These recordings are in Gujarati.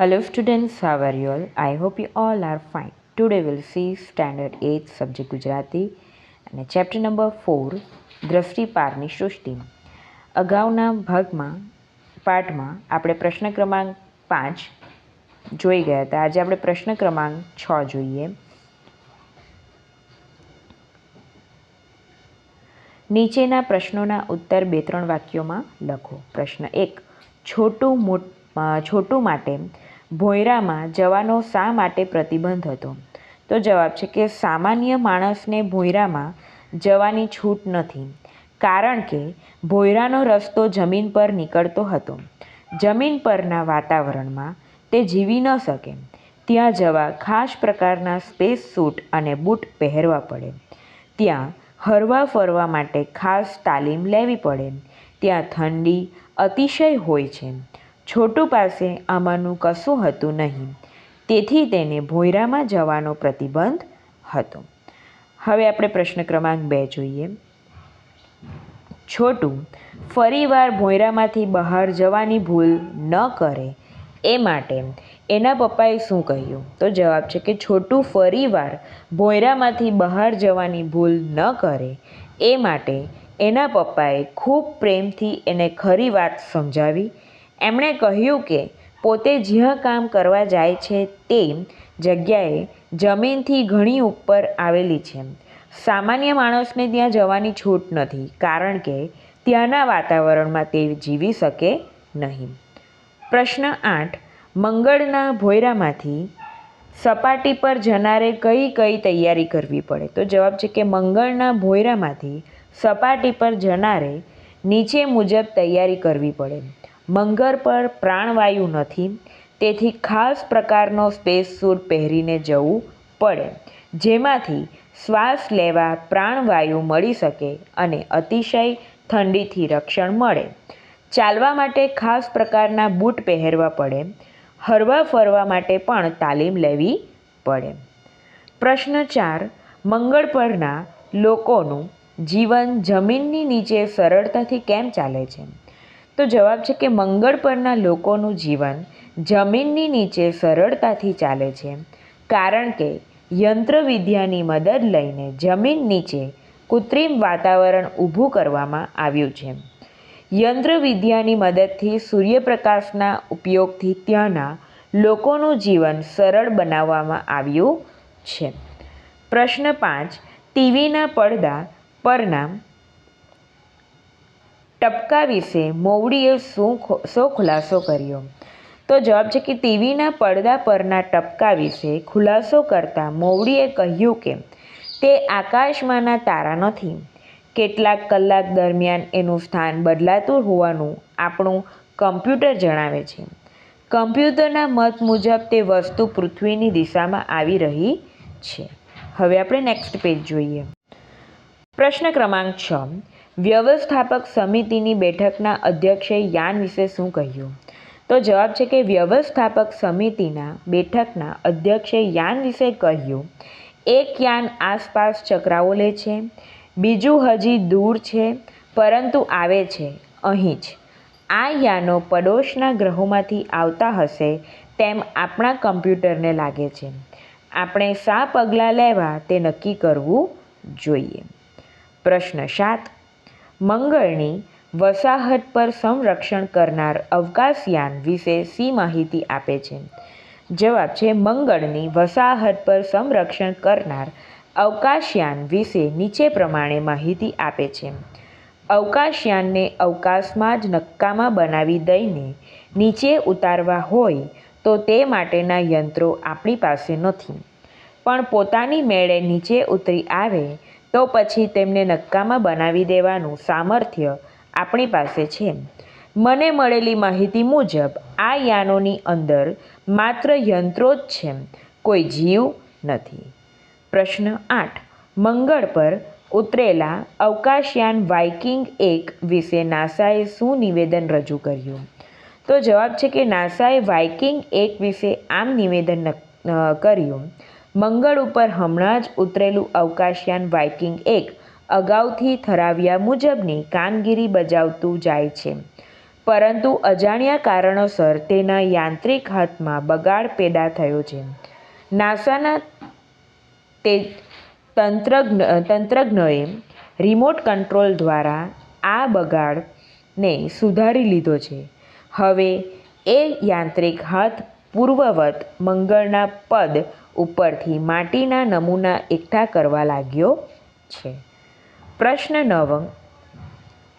Hello students, how are you all? I hope you all are fine. Today we'll see standard 8 subject અને ચેપ્ટર નંબર ફોર દ્રષ્ટિ પારની સૃષ્ટિ અગાઉના ભાગમાં પાઠમાં આપણે પ્રશ્ન ક્રમાંક પાંચ જોઈ ગયા હતા આજે આપણે પ્રશ્ન ક્રમાંક છ જોઈએ નીચેના પ્રશ્નોના ઉત્તર બે ત્રણ વાક્યોમાં લખો પ્રશ્ન એક છોટું મોટ છોટું માટે ભોંયરામાં જવાનો શા માટે પ્રતિબંધ હતો? તો જવાબ છે કે સામાન્ય માણસને ભોંયરામાં જવાની છૂટ નથી, કારણ કે ભોંયરાનો રસ્તો જમીન પર નીકળતો હતો. જમીન પરના વાતાવરણમાં તે જીવી ન શકે. ત્યાં જવા ખાસ પ્રકારના સ્પેસ સૂટ અને બૂટ પહેરવા પડે. ત્યાં હરવા ફરવા માટે ખાસ તાલીમ લેવી પડે. ત્યાં ઠંડી અતિશય હોય છે. છોટુ પાસે આમાંનું કશું હતું નહીં. તેથી તેને ભોંયરામાં જવાનો પ્રતિબંધ હતો. હવે આપણે પ્રશ્ન ક્રમાંક બે જોઈએ. છોટું ફરીવાર ભોંયરામાંથી બહાર જવાની ભૂલ ન કરે એ માટે એના પપ્પાએ શું કહ્યું? તો જવાબ છે કે છોટું ફરીવાર ભોયરામાંથી બહાર જવાની ભૂલ ન કરે એ માટે એના પપ્પાએ ખૂબ પ્રેમથી એને ખરી વાત સમજાવી એમણે કહ્યું કે પોતે જ્યાં કામ કરવા જાય છે તે જગ્યાએ જમીનથી ઘણી ઉપર આવેલી છે. સામાન્ય માણસને ત્યાં જવાની છૂટ નથી, કારણ કે ત્યાંના વાતાવરણમાં તે જીવી શકે નહીં. પ્રશ્ન આઠ. મંગળના ભોયરામાંથી સપાટી પર જનારે કઈ કઈ તૈયારી કરવી પડે? તો જવાબ છે કે મંગળના ભોયરામાંથી સપાટી પર જનારે નીચે મુજબ તૈયારી કરવી પડે. મંગળ પર પ્રાણવાયુ નથી, તેથી ખાસ પ્રકારનો સ્પેસ સૂટ પહેરીને જવું પડે, જેમાંથી શ્વાસ લેવા પ્રાણવાયુ મળી શકે અને અતિશય ઠંડીથી રક્ષણ મળે. ચાલવા માટે ખાસ પ્રકારના બૂટ પહેરવા પડે, હરવા ફરવા માટે પણ તાલીમ લેવી પડે. પ્રશ્ન ચાર, મંગળ પરના લોકોનું જીવન જમીનની નીચે સરળતાથી કેમ ચાલે છે? તો જવાબ છે કે મંગળ પરના લોકોનું જીવન જમીનની નીચે સરળતાથી ચાલે છે. કારણ કે યંત્રવિદ્યાની મદદ લઈને જમીન નીચે કૃત્રિમ વાતાવરણ ઊભું કરવામાં આવ્યું છે. યંત્રવિદ્યાની મદદથી સૂર્યપ્રકાશના ઉપયોગથી ત્યાંના લોકોનું જીવન સરળ બનાવવામાં આવ્યું છે. પ્રશ્ન પાંચ, ટીવીના પડદા પરના ટપકા વિશે મોવડીએ શું શો ખુલાસો કર્યો? તો જવાબ છે કે ટીવીના પડદા પરના ટપકા વિશે ખુલાસો કરતાં મોવડીએ કહ્યું કે, તે આકાશમાંના તારા નથી. કેટલાક કલાક દરમિયાન એનું સ્થાન બદલાતું હોવાનું આપણું કમ્પ્યુટર જણાવે છે. કમ્પ્યુટરના મત મુજબ તે વસ્તુ પૃથ્વીની દિશામાં આવી રહી છે. હવે આપણે નેક્સ્ટ પેજ જોઈએ. પ્રશ્ન ક્રમાંક છ. વ્યવસ્થાપક સમિતિની બેઠકના અધ્યક્ષે યાન વિશે શું કહ્યું? તો જવાબ છે કે વ્યવસ્થાપક સમિતિના બેઠકના અધ્યક્ષે યાન વિશે કહ્યું, એક યાન આસપાસ ચક્રાઓ લે છે, બીજું હજી દૂર છે, પરંતુ આવે છે, અહીં જ. આ યાનો પડોશના ગ્રહોમાંથી આવતા હશે તેમ આપણા કમ્પ્યુટરને લાગે છે. આપણે શા પગલાં લેવા તે નક્કી કરવું જોઈએ. પ્રશ્ન સાત મંગળની વસાહત પર સંરક્ષણ કરનાર અવકાશયાન વિશે શી માહિતી આપે છે. જવાબ છે, મંગળની વસાહત પર સંરક્ષણ કરનાર અવકાશયાન વિશે નીચે પ્રમાણે માહિતી આપે છે. અવકાશયાનને અવકાશમાં જ નક્કામાં બનાવી દઈને નીચે ઉતારવા હોય તો તે માટેના યંત્રો આપણી પાસે નથી. પણ પોતાની મેળે નીચે ઉતરી આવે તો પછી તેમને નક્કામાં બનાવી દેવાનું સામર્થ્ય આપણી પાસે છે. મને મળેલી માહિતી મુજબ, આ યાનોની અંદર માત્ર યંત્રો જ છે. કોઈ જીવ નથી. પ્રશ્ન આઠ. મંગળ પર ઉતરેલા અવકાશયાન વાઇકિંગ એક વિશે નાસાએ શું નિવેદન રજૂ કર્યું? તો જવાબ છે કે નાસાએ વાઇકિંગ એક વિશે આમ નિવેદન કર્યું. મંગળ ઉપર હમણાં જ ઉતરેલું અવકાશયાન વાઇકિંગ એક અગાઉથી ઠરાવ્યા મુજબની કામગીરી બજાવતું જાય છે. પરંતુ અજાણ્યા કારણોસર તેના યાંત્રિક હાથમાં બગાડ પેદા થયો છે. નાસાના તે તંત્રજ્ઞ, તંત્રજ્ઞોએ રિમોટ કંટ્રોલ દ્વારા આ બગાડને સુધારી લીધો છે. હવે એ યાંત્રિક હાથ પૂર્વવત મંગળના પદ ઉપરથી માટીના નમૂના એકઠા કરવા લાગ્યો છે. પ્રશ્ન નવ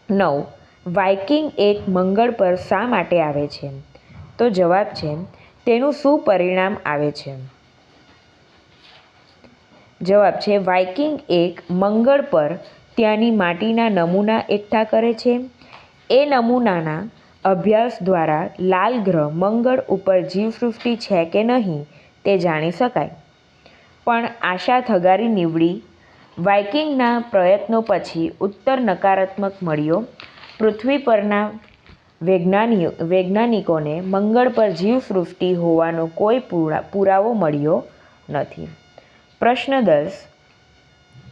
નવ, વાઇકિંગ એક મંગળ પર શા માટે આવે છે? તો જવાબ છે, તેનું શું પરિણામ આવે છે? જવાબ છે, વાઇકિંગ એક મંગળ પર ત્યાંની માટીના નમૂના એકઠા કરે છે. એ નમૂનાના અભ્યાસ દ્વારા લાલ ગ્રહ મંગળ ઉપર જીવસૃષ્ટિ છે કે નહીં તે જાણી શકાય. પણ આશા થગારી નીવડી, વાઇકિંગના પ્રયત્નો પછી ઉત્તર નકારાત્મક મળ્યો. પૃથ્વી પરના વૈજ્ઞાનિ વૈજ્ઞાનિકોને મંગળ પર જીવસૃષ્ટિ હોવાનો કોઈ પુરા, પુરાવો મળ્યો નથી. પ્રશ્ન દસ,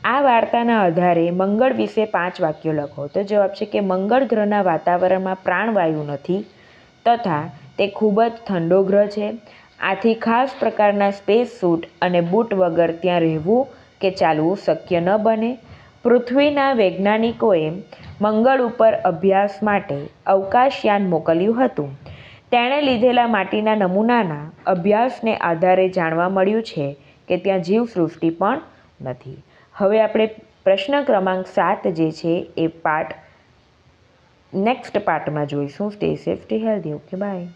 આ વાર્તાના આધારે મંગળ વિશે પાંચ વાક્યો લખો. તો જવાબ છે કે મંગળ ગ્રહના વાતાવરણમાં પ્રાણવાયુ નથી તથા તે ખૂબ જ ઠંડો ગ્રહ છે. આથી ખાસ પ્રકારના સ્પેસ સૂટ અને બૂટ વગર ત્યાં રહેવું કે ચાલવું શક્ય ન બને. પૃથ્વીના વૈજ્ઞાનિકોએ મંગળ ઉપર અભ્યાસ માટે અવકાશયાન મોકલ્યું હતું. તેણે લીધેલા માટીના નમૂનાના અભ્યાસને આધારે જાણવા મળ્યું છે કે ત્યાં જીવસૃષ્ટિ પણ નથી. હવે આપણે પ્રશ્ન ક્રમાંક સાત જે છે એ પાઠ, નેક્સ્ટ પાર્ટમાં જોઈશું. Stay safe stay healthy. Okay, bye.